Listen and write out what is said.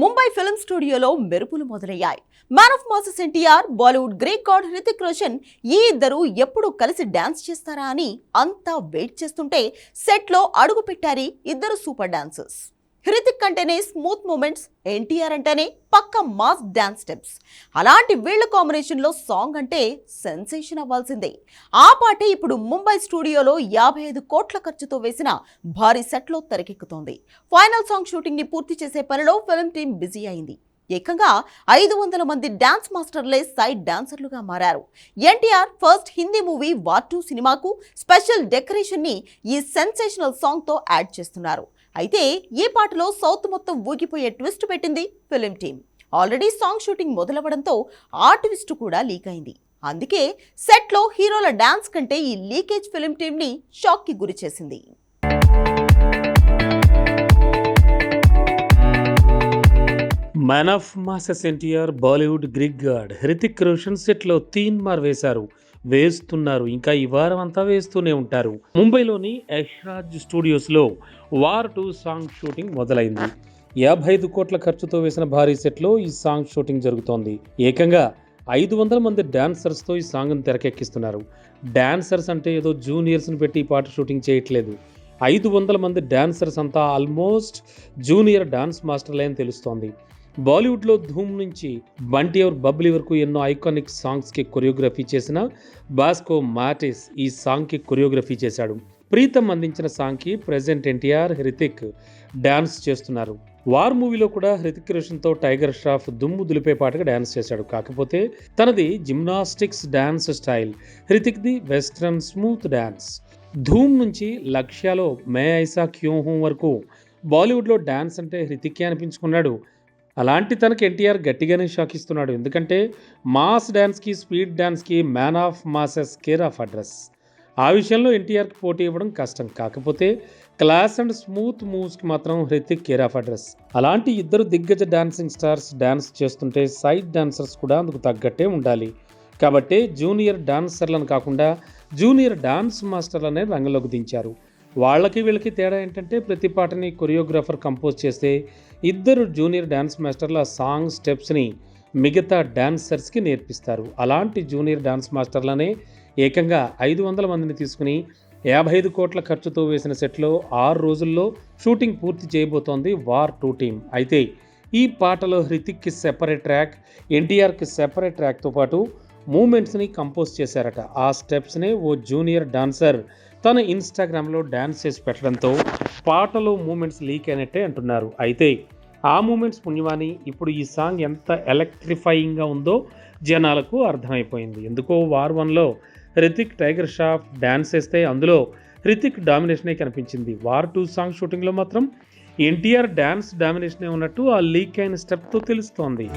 Mumbai film స్టూడియోలో మెరుపులు మొదలయ్యాయి. Man of masses NTR Bollywood great god Hrithik Roshan ఈ ఇద్దరు ఎప్పుడు కలిసి డాన్స్ చేస్తారా అని అంతా వెయిట్ చేస్తుంటే సెట్లో అడుగు పెట్టారు ఇద్దరు సూపర్ డాన్సర్స్ హృతిక్ అంటేనే స్మూత్ మూమెంట్స్ ఎన్టీఆర్ అంటేనే పక్క మాస్ డాన్స్ స్టెప్స్ అలాంటి వీళ్ళ కాంబినేషన్లో సాంగ్ అంటే సెన్సేషన్ అవ్వాల్సిందే. ఆ పాటే ఇప్పుడు ముంబై స్టూడియోలో యాభై ఐదు కోట్ల ఖర్చుతో వేసిన భారీ సెట్లో తెరకెక్కుతోంది. ఫైనల్ సాంగ్ షూటింగ్ని పూర్తి చేసే పనిలో ఫిల్మ్ టీం బిజీ అయింది. ఏకంగా ఐదు వందల మంది డాన్స్ మాస్టర్లే సైడ్ డాన్సర్లుగా మారారు. NTR first Hindi movie War two సినిమాకు స్పెషల్ డెకరేషన్ని ఈ సెన్సేషనల్ సాంగ్తో యాడ్ చేస్తున్నారు. అయితే ఈ పాటలో సౌత్ మొత్తం ఊగిపోయే ట్విస్ట్ పెట్టింది film team already song shooting మొదలవడంతో ఆ ట్విస్ట్ కూడా లీక్ అయింది. అందుకే సెట్లో హీరోల డాన్స్ కంటే ఈ లీకేజ్ ఫిలిం టీంని షాక్కి గురి చేసింది. Man of masses NTR Bollywood great god Hrithik Roshan సెట్లో తీన్ మార్ వేశారు వేస్తున్నారు. ఇంకా ఈ వారం అంతా వేస్తూనే ఉంటారు. ముంబైలోని యష్రాజ్ స్టూడియోస్లో వార్ టూ సాంగ్ షూటింగ్ మొదలైంది. యాభై ఐదు కోట్ల ఖర్చుతో వేసిన భారీ సెట్లో ఈ సాంగ్ షూటింగ్ జరుగుతోంది. ఏకంగా ఐదు వందల మంది డాన్సర్స్తో ఈ సాంగ్ను తెరకెక్కిస్తున్నారు. డాన్సర్స్ అంటే ఏదో జూనియర్స్ని పెట్టి ఈ పాట షూటింగ్ చేయట్లేదు. ఐదు వందల మంది డాన్సర్స్ అంతా ఆల్మోస్ట్ జూనియర్ డాన్స్ మాస్టర్లే అని తెలుస్తోంది. బాలీవుడ్లో ధూమ్ నుంచి బంటి ఎవర్ బబ్లీ వరకు ఎన్నో ఐకానిక్ సాంగ్స్కి కొరియోగ్రఫీ చేసిన బాస్కో మాటిస్ ఈ సాంగ్కి కొరియోగ్రఫీ చేశాడు. ప్రీతం అందించిన సాంగ్కి ప్రెజెంట్ ఎన్టీఆర్ హృతిక్ డ్యాన్స్ చేస్తున్నారు. వార్ మూవీలో కూడా హృతిక్ రోషన్తో టైగర్ ష్రాఫ్ దుమ్ము దులిపే పాటగా డ్యాన్స్ చేశాడు. కాకపోతే తనది జిమ్నాస్టిక్స్ డ్యాన్స్ స్టైల్ హృతిక్ది వెస్ట్రన్ స్మూత్ డ్యాన్స్ ధూమ్ నుంచి లక్ష్యాలో మే ఐసా క్యూ హూ వరకు బాలీవుడ్లో డ్యాన్స్ అంటే హృతికే అనిపించుకున్నాడు. అలాంటి తనకి ఎన్టీఆర్ గట్టిగానే షాక్ ఇస్తున్నాడు ఎందుకంటే మాస్ డ్యాన్స్కి speed డ్యాన్స్కి man of masses care of address. ఆ విషయంలో ఎన్టీఆర్కి పోటీ ఇవ్వడం కష్టం. కాకపోతే క్లాస్ అండ్ స్మూత్ మూవ్స్కి మాత్రం హృతిక్ కేర్ ఆఫ్ అడ్రస్. అలాంటి ఇద్దరు దిగ్గజ డాన్సింగ్ స్టార్స్ డాన్స్ చేస్తుంటే సైడ్ డాన్సర్స్ కూడా అందుకు తగ్గట్టే ఉండాలి. కాబట్టి జూనియర్ డాన్సర్లను కాకుండా జూనియర్ డాన్స్ మాస్టర్లనే రంగంలోకి దించారు. వాళ్ళకి వీళ్ళకి తేడా ఏంటంటే ప్రతి పాటని కొరియోగ్రాఫర్ కంపోజ్ చేస్తే ఇద్దరు జూనియర్ డాన్స్ మాస్టర్ల సాంగ్ స్టెప్స్ని మిగతా డాన్సర్స్కి నేర్పిస్తారు. అలాంటి జూనియర్ డాన్స్ మాస్టర్లనే ఏకంగా ఐదు వందల మందిని తీసుకుని యాభై ఐదు కోట్ల ఖర్చుతో వేసిన సెట్లో ఆరు రోజుల్లో షూటింగ్ పూర్తి చేయబోతోంది వార్ టూ టీమ్. అయితే ఈ పాటలో హృతిక్కి సెపరేట్ ట్రాక్ ఎన్టీఆర్కి సెపరేట్ ట్రాక్తో పాటు మూమెంట్స్ని కంపోజ్ చేశారట. ఆ స్టెప్స్నే ఓ జూనియర్ డాన్సర్ తను ఇన్స్టాగ్రామ్లో డ్యాన్స్ చేసి పెట్టడంతో పాటలో మూమెంట్స్ లీక్ అయినట్టే అంటున్నారు. అయితే ఆ మూమెంట్స్ పుణ్యమాని ఇప్పుడు ఈ సాంగ్ ఎంత ఎలక్ట్రిఫైయింగ్గా ఉందో జనాలకు అర్థమైపోయింది. ఎందుకో వార్ వన్లో హృతిక్ టైగర్ షాఫ్ డ్యాన్స్ చేస్తే అందులో హృతిక్ డామినేషనే కనిపించింది. వార్ టూ సాంగ్ షూటింగ్లో మాత్రం ఎన్టీఆర్ డ్యాన్స్ డామినేషనే ఉన్నట్టు ఆ లీక్ అయిన స్టెప్తో తెలుస్తోంది.